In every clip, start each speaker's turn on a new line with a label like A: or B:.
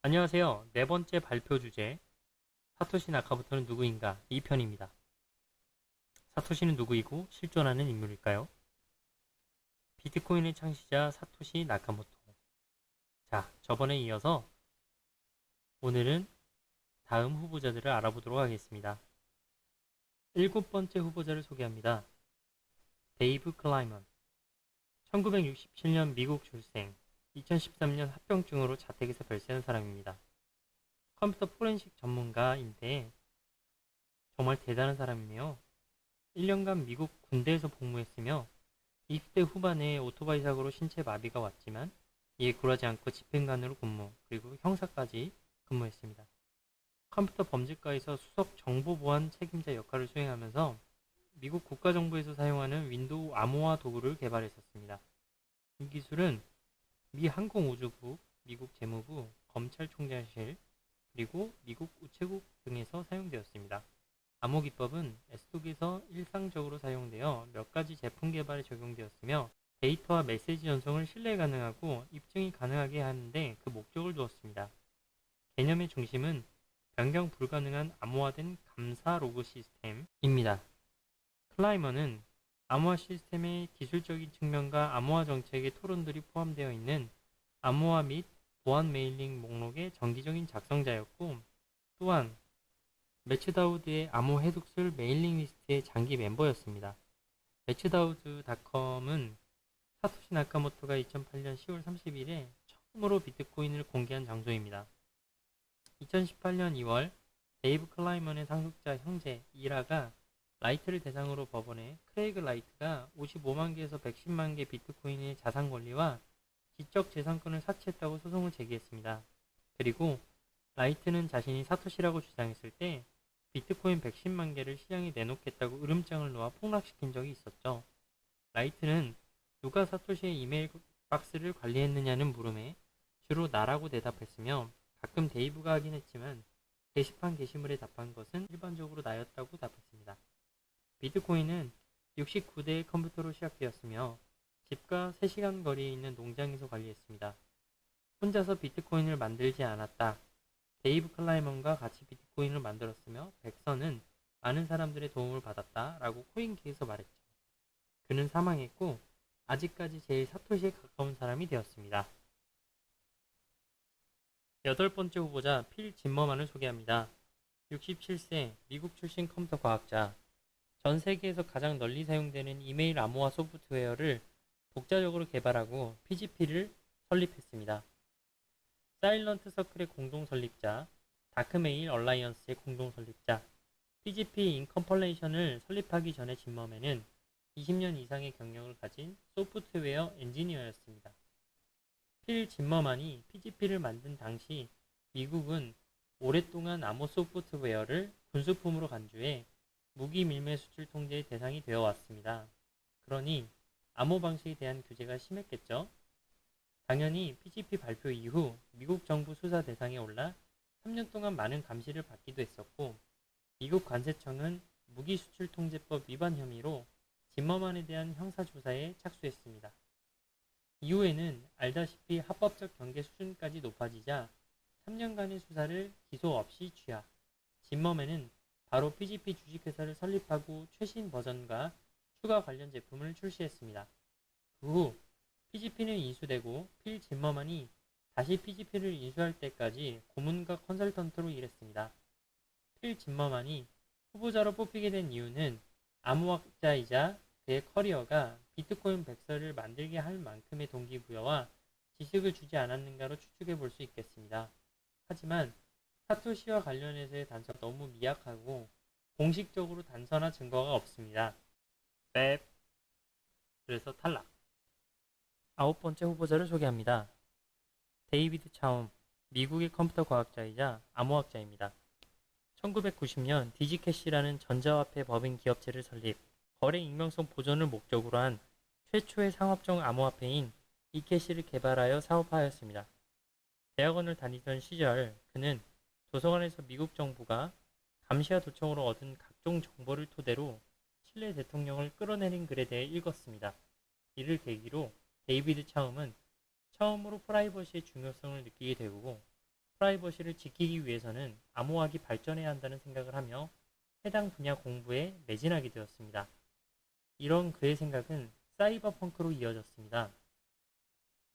A: 안녕하세요. 네 번째 발표 주제 사토시 나카모토는 누구인가 2편입니다. 사토시는 누구이고 실존하는 인물일까요? 비트코인의 창시자 사토시 나카모토. 자, 저번에 이어서 오늘은 다음 후보자들을 알아보도록 하겠습니다. 일곱 번째 후보자를 소개합니다. 데이브 클라이먼. 1967년 미국 출생, 2013년 합병증으로 자택에서 별세한 사람입니다. 컴퓨터 포렌식 전문가인데 정말 대단한 사람이네요. 1년간 미국 군대에서 복무했으며 20대 후반에 오토바이 사고로 신체 마비가 왔지만 이에 굴하지 않고 집행관으로 근무 그리고 형사까지 근무했습니다. 컴퓨터 범죄과에서 수석 정보보안 책임자 역할을 수행하면서 미국 국가정부에서 사용하는 윈도우 암호화 도구를 개발했었습니다. 이 기술은 미 항공우주국, 미국 재무부, 검찰총장실, 그리고 미국 우체국 등에서 사용되었습니다. 암호 기법은 에스독에서 일상적으로 사용되어 몇 가지 제품 개발에 적용되었으며 데이터와 메시지 전송을 신뢰 가능하고 입증이 가능하게 하는데 그 목적을 두었습니다. 개념의 중심은 변경 불가능한 암호화된 감사 로그 시스템입니다. 클라이머는 암호화 시스템의 기술적인 측면과 암호화 정책의 토론들이 포함되어 있는 암호화 및 보안 메일링 목록의 정기적인 작성자였고 또한 매츠다우드의 암호 해독술 메일링 리스트의 장기 멤버였습니다. 매츠다우드닷컴은 사토시 나카모토가 2008년 10월 30일에 처음으로 비트코인을 공개한 장소입니다. 2018년 2월 데이브 클라이먼의 상속자 형제 이라가 라이트를 대상으로 법원에 크레이그 라이트가 55만 개에서 110만 개 비트코인의 자산 권리와 지적 재산권을 사치했다고 소송을 제기했습니다. 그리고 라이트는 자신이 사토시라고 주장했을 때 비트코인 110만 개를 시장에 내놓겠다고 으름장을 놓아 폭락시킨 적이 있었죠. 라이트는 누가 사토시의 이메일 박스를 관리했느냐는 물음에 주로 나라고 대답했으며 가끔 데이브가 하긴 했지만 게시판 게시물에 답한 것은 일반적으로 나였다고 답했습니다. 비트코인은 69대의 컴퓨터로 시작되었으며 집과 3시간 거리에 있는 농장에서 관리했습니다. 혼자서 비트코인을 만들지 않았다. 데이브 클라이먼과 같이 비트코인을 만들었으며 백선은 많은 사람들의 도움을 받았다. 라고 코인기에서 말했죠. 그는 사망했고 아직까지 제일 사토시에 가까운 사람이 되었습니다. 여덟 번째 후보자 필 짐머만을 소개합니다. 67세 미국 출신 컴퓨터 과학자, 전 세계에서 가장 널리 사용되는 이메일 암호화 소프트웨어를 독자적으로 개발하고 PGP를 설립했습니다. 사일런트 서클의 공동 설립자, 다크메일 얼라이언스의 공동 설립자, PGP 인컴펄레이션을 설립하기 전에 진머맨은 20년 이상의 경력을 가진 소프트웨어 엔지니어였습니다. 필 진머만이 PGP를 만든 당시 미국은 오랫동안 암호 소프트웨어를 군수품으로 간주해 무기 밀매 수출 통제의 대상이 되어 왔습니다. 그러니 암호 방식에 대한 규제가 심했겠죠. 당연히 PGP 발표 이후 미국 정부 수사 대상에 올라 3년 동안 많은 감시를 받기도 했었고 미국 관세청은 무기 수출 통제법 위반 혐의로 진머만에 대한 형사 조사에 착수했습니다. 이후에는 알다시피 합법적 경계 수준까지 높아지자 3년간의 수사를 기소 없이 취하. 진머맨은 바로 PGP 주식회사를 설립하고 최신 버전과 추가 관련 제품을 출시했습니다. 그 후 PGP는 인수되고 필 짐머만이 다시 PGP를 인수할 때까지 고문과 컨설턴트로 일했습니다. 필 짐머만이 후보자로 뽑히게 된 이유는 암호학자이자 그의 커리어가 비트코인 백서를 만들게 할 만큼의 동기부여와 지식을 주지 않았는가로 추측해 볼 수 있겠습니다. 하지만 사토시와 관련해서의 단서가 너무 미약하고 공식적으로 단서나 증거가 없습니다. 뺍. 그래서 탈락. 아홉 번째 후보자를 소개합니다. 데이비드 차움, 미국의 컴퓨터 과학자이자 암호학자입니다. 1990년 디지캐시라는 전자화폐 법인 기업체를 설립, 거래 익명성 보존을 목적으로 한 최초의 상업적 암호화폐인 이캐시를 개발하여 사업하였습니다. 대학원을 다니던 시절 그는 도서관에서 미국 정부가 감시와 도청으로 얻은 각종 정보를 토대로 칠레 대통령을 끌어내린 글에 대해 읽었습니다. 이를 계기로 데이비드 차움은 처음으로 프라이버시의 중요성을 느끼게 되고 프라이버시를 지키기 위해서는 암호학이 발전해야 한다는 생각을 하며 해당 분야 공부에 매진하게 되었습니다. 이런 그의 생각은 사이버 펑크로 이어졌습니다.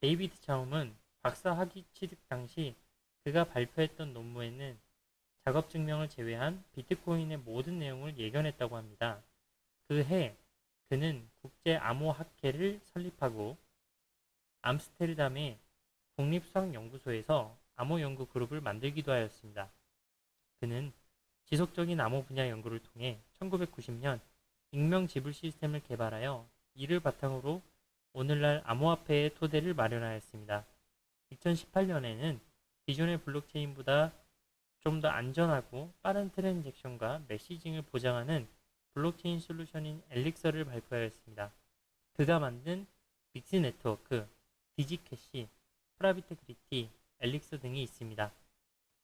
A: 데이비드 차움은 박사 학위 취득 당시 그가 발표했던 논문에는 작업 증명을 제외한 비트코인의 모든 내용을 예견했다고 합니다. 그 해 그는 국제 암호학회를 설립하고 암스테르담의 국립수학연구소에서 암호 연구 그룹을 만들기도 하였습니다. 그는 지속적인 암호 분야 연구를 통해 1990년 익명 지불 시스템을 개발하여 이를 바탕으로 오늘날 암호화폐의 토대를 마련하였습니다. 2018년에는 기존의 블록체인보다 좀 더 안전하고 빠른 트랜잭션과 메시징을 보장하는 블록체인 솔루션인 엘릭서를 발표하였습니다. 그가 만든 믹스 네트워크, 디지캐시, 프라비테그리티, 엘릭서 등이 있습니다.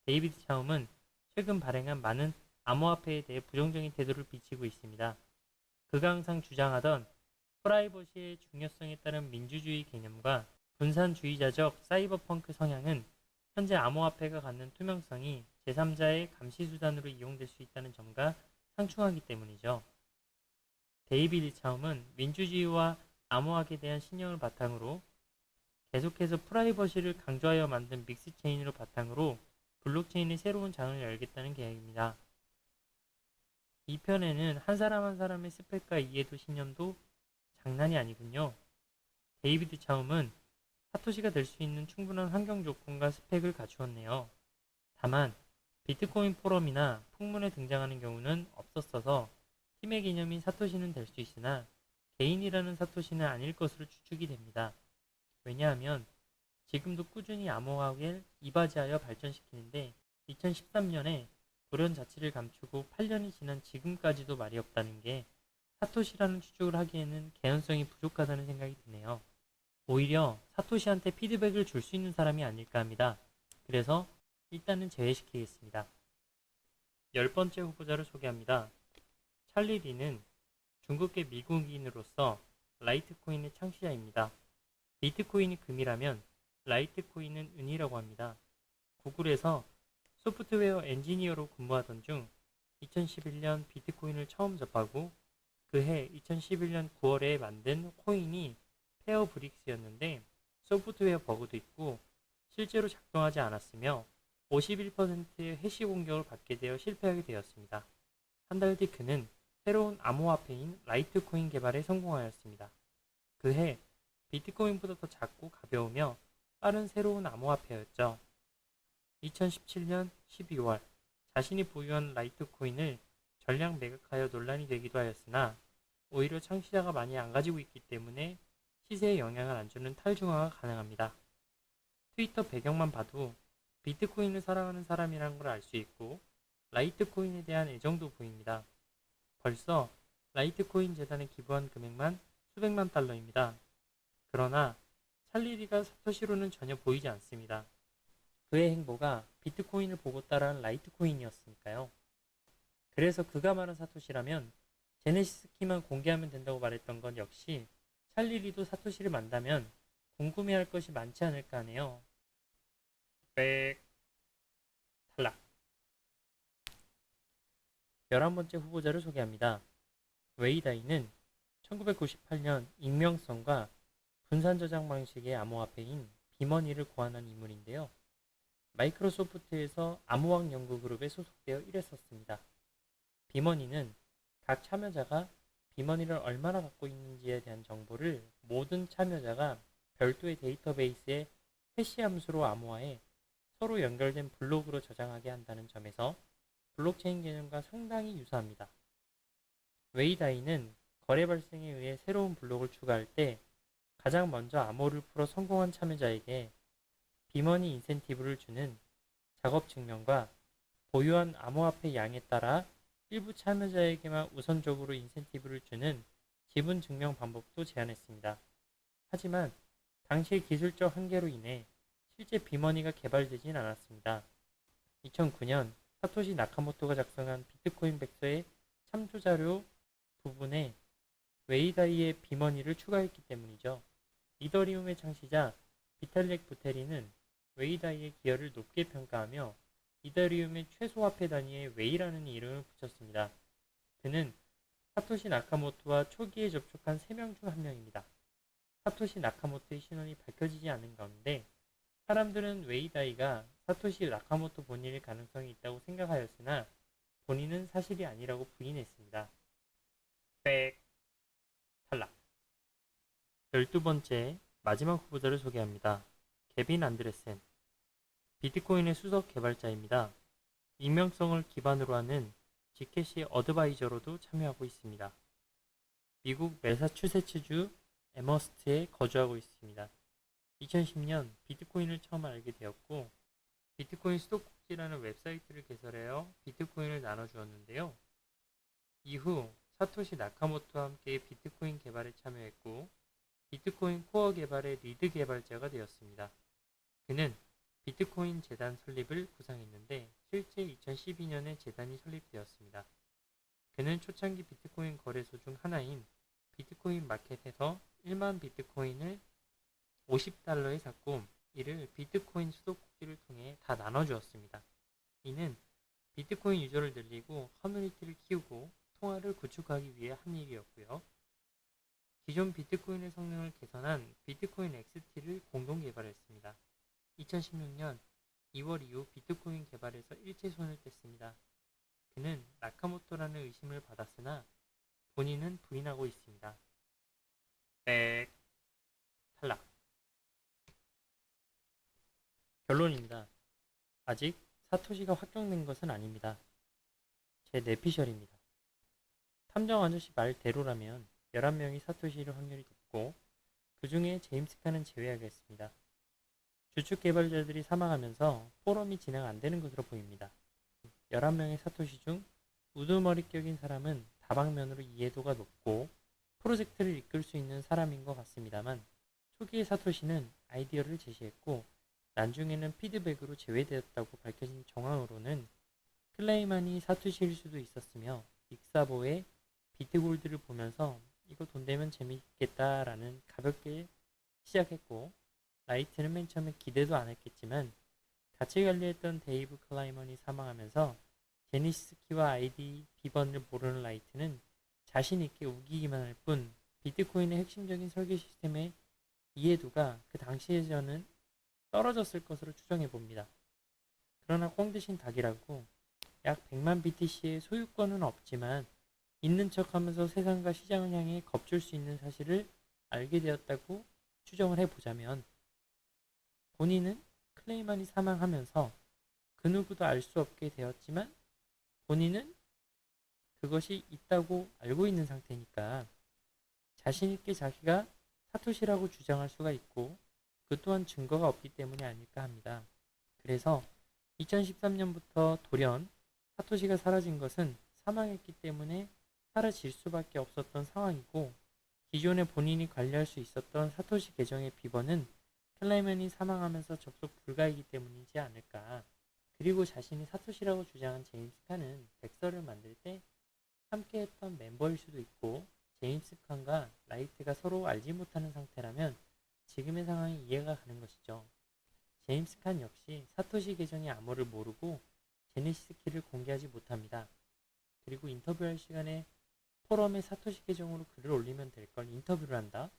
A: 데이비드 차움은 최근 발행한 많은 암호화폐에 대해 부정적인 태도를 비치고 있습니다. 그가 항상 주장하던 프라이버시의 중요성에 따른 민주주의 개념과 분산주의자적 사이버펑크 성향은 현재 암호화폐가 갖는 투명성이 제3자의 감시 수단으로 이용될 수 있다는 점과 상충하기 때문이죠. 데이비드 차움은 민주주의와 암호학에 대한 신념을 바탕으로 계속해서 프라이버시를 강조하여 만든 믹스체인으로 바탕으로 블록체인의 새로운 장을 열겠다는 계획입니다. 이 편에는 한 사람 한 사람의 스펙과 이해도 신념도 장난이 아니군요. 데이비드 차움은 사토시가 될 수 있는 충분한 환경 조건과 스펙을 갖추었네요. 다만 비트코인 포럼이나 풍문에 등장하는 경우는 없었어서 팀의 개념인 사토시는 될 수 있으나 개인이라는 사토시는 아닐 것으로 추측이 됩니다. 왜냐하면 지금도 꾸준히 암호학을 이바지하여 발전시키는데 2013년에 돌연 자치를 감추고 8년이 지난 지금까지도 말이 없다는 게 사토시라는 추측을 하기에는 개연성이 부족하다는 생각이 드네요. 오히려 사토시한테 피드백을 줄 수 있는 사람이 아닐까 합니다. 그래서 일단은 제외시키겠습니다. 열 번째 후보자를 소개합니다. 찰리 리는 중국계 미국인으로서 라이트코인의 창시자입니다. 비트코인이 금이라면 라이트코인은 은이라고 합니다. 구글에서 소프트웨어 엔지니어로 근무하던 중 2011년 비트코인을 처음 접하고 그해 2011년 9월에 만든 코인이 페어 브릭스였는데 소프트웨어 버그도 있고 실제로 작동하지 않았으며 51%의 해시 공격을 받게 되어 실패하게 되었습니다. 한 달 뒤 그는 새로운 암호화폐인 라이트코인 개발에 성공하였습니다. 그해 비트코인보다 더 작고 가벼우며 빠른 새로운 암호화폐였죠. 2017년 12월 자신이 보유한 라이트코인을 전량 매각하여 논란이 되기도 하였으나 오히려 창시자가 많이 안 가지고 있기 때문에 시세에 영향을 안 주는 탈중화가 가능합니다. 트위터 배경만 봐도 비트코인을 사랑하는 사람이라는 걸알 수 있고 라이트코인에 대한 애정도 보입니다. 벌써 라이트코인 재단에 기부한 금액만 수백만 달러입니다. 그러나 찰리리가 사토시로는 전혀 보이지 않습니다. 그의 행보가 비트코인을 보고 따라한 라이트코인이었으니까요. 그래서 그가 말한 사토시라면 제네시스 키만 공개하면 된다고 말했던 건 역시 찰리리도 사토시를 만다면 궁금해할 것이 많지 않을까 하네요. 빽 탈락 11번째 후보자를 소개합니다. 웨이다이는 1998년 익명성과 분산 저장 방식의 암호화폐인 비머니를 고안한 인물인데요. 마이크로소프트에서 암호학 연구 그룹에 소속되어 일했었습니다. 비머니는 각 참여자가 비머니를 얼마나 갖고 있는지에 대한 정보를 모든 참여자가 별도의 데이터베이스에 해시 함수로 암호화해 서로 연결된 블록으로 저장하게 한다는 점에서 블록체인 개념과 상당히 유사합니다. 웨이다이는 거래 발생에 의해 새로운 블록을 추가할 때 가장 먼저 암호를 풀어 성공한 참여자에게 비머니 인센티브를 주는 작업 증명과 보유한 암호화폐 양에 따라 일부 참여자에게만 우선적으로 인센티브를 주는 지분 증명 방법도 제안했습니다. 하지만 당시의 기술적 한계로 인해 실제 비머니가 개발되진 않았습니다. 2009년 사토시 나카모토가 작성한 비트코인 백서의 참조 자료 부분에 웨이다이의 비머니를 추가했기 때문이죠. 이더리움의 창시자 비탈렉 부테리는 웨이다이의 기여를 높게 평가하며 이더리움의 최소 화폐 단위에 웨이라는 이름을 붙였습니다. 그는 사토시 나카모토와 초기에 접촉한 3명 중 한 명입니다. 사토시 나카모토의 신원이 밝혀지지 않은 가운데 사람들은 웨이다이가 사토시 나카모토 본인일 가능성이 있다고 생각하였으나 본인은 사실이 아니라고 부인했습니다. 빽 탈락 12번째 마지막 후보자를 소개합니다. 개빈 안드레센 비트코인의 수석 개발자입니다. 익명성을 기반으로 하는 지캐시 어드바이저로도 참여하고 있습니다. 미국 매사추세츠주 에머스트에 거주하고 있습니다. 2010년 비트코인을 처음 알게 되었고 비트코인 수도꼭지라는 웹사이트를 개설하여 비트코인을 나눠주었는데요. 이후 사토시 나카모토와 함께 비트코인 개발에 참여했고 비트코인 코어 개발의 리드 개발자가 되었습니다. 그는 비트코인 재단 설립을 구상했는데 실제 2012년에 재단이 설립되었습니다. 그는 초창기 비트코인 거래소 중 하나인 비트코인 마켓에서 1만 비트코인을 50달러에 샀고 이를 비트코인 수도꼭지를 통해 다 나눠주었습니다. 이는 비트코인 유저를 늘리고 커뮤니티를 키우고 통화를 구축하기 위해 한 일이었고요. 기존 비트코인의 성능을 개선한 비트코인 XT를 공동 개발했습니다. 2016년 2월 이후 비트코인 개발에서 일체 손을 뗐습니다. 그는 나카모토라는 의심을 받았으나 본인은 부인하고 있습니다. 백 탈락 결론입니다. 아직 사토시가 확정된 것은 아닙니다. 제 내피셜입니다. 탐정 아저씨 말대로라면 11명이 사토시일 확률이 높고 그 중에 제임스 칸은 제외하겠습니다. 주축 개발자들이 사망하면서 포럼이 진행 안 되는 것으로 보입니다. 11명의 사토시 중 우두머리격인 사람은 다방면으로 이해도가 높고 프로젝트를 이끌 수 있는 사람인 것 같습니다만 초기의 사토시는 아이디어를 제시했고 나중에는 피드백으로 제외되었다고 밝혀진 정황으로는 클레이만이 사토시일 수도 있었으며 익사보의 비트골드를 보면서 이거 돈 되면 재밌겠다라는 가볍게 시작했고 라이트는 맨 처음에 기대도 안 했겠지만 같이 관리했던 데이브 클라이먼이 사망하면서 제니시스 키와 아이디 비번을 모르는 라이트는 자신 있게 우기기만 할 뿐 비트코인의 핵심적인 설계 시스템의 이해도가 그 당시에는 떨어졌을 것으로 추정해 봅니다. 그러나 꽁 대신 닭이라고 약 100만 BTC의 소유권은 없지만 있는 척 하면서 세상과 시장을 향해 겁줄 수 있는 사실을 알게 되었다고 추정을 해보자면 본인은 클레이만이 사망하면서 그 누구도 알 수 없게 되었지만 본인은 그것이 있다고 알고 있는 상태니까 자신있게 자기가 사토시라고 주장할 수가 있고 그 또한 증거가 없기 때문이 아닐까 합니다. 그래서 2013년부터 돌연 사토시가 사라진 것은 사망했기 때문에 사라질 수밖에 없었던 상황이고 기존에 본인이 관리할 수 있었던 사토시 계정의 비번은 클레이먼이 사망하면서 접속 불가이기 때문이지 않을까. 그리고 자신이 사토시라고 주장한 제임스 칸은 백서를 만들 때 함께했던 멤버일 수도 있고 제임스 칸과 라이트가 서로 알지 못하는 상태라면 지금의 상황이 이해가 가는 것이죠. 제임스 칸 역시 사토시 계정의 암호를 모르고 제네시스 키를 공개하지 못합니다. 그리고 인터뷰할 시간에 포럼에 사토시 계정으로 글을 올리면 될 걸 인터뷰를 한다?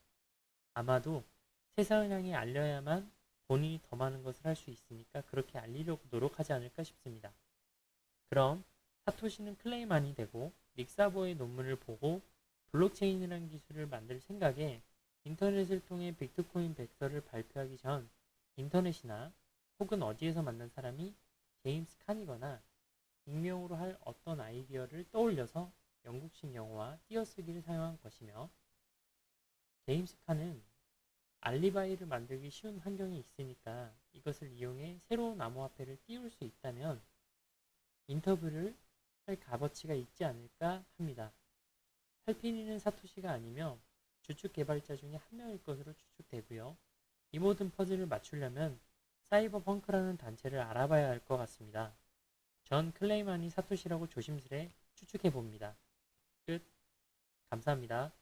A: 아마도 세상을 향해 알려야만 본인이 더 많은 것을 할 수 있으니까 그렇게 알리려고 노력하지 않을까 싶습니다. 그럼 사토시는 클레이만이 되고 닉사보의 논문을 보고 블록체인이라는 기술을 만들 생각에 인터넷을 통해 비트코인 백서를 발표하기 전 인터넷이나 혹은 어디에서 만난 사람이 제임스 칸이거나 익명으로 할 어떤 아이디어를 떠올려서 영국식 영어와 띄어쓰기를 사용한 것이며 제임스 칸은 알리바이를 만들기 쉬운 환경이 있으니까 이것을 이용해 새로운 암호화폐를 띄울 수 있다면 인터뷰를 할 값어치가 있지 않을까 합니다. 할피니는 사토시가 아니며 주축 개발자 중에 한 명일 것으로 추측되고요. 이 모든 퍼즐을 맞추려면 사이버 펑크라는 단체를 알아봐야 할 것 같습니다. 전 클레이만이 사토시라고 조심스레 추측해 봅니다. 끝. 감사합니다.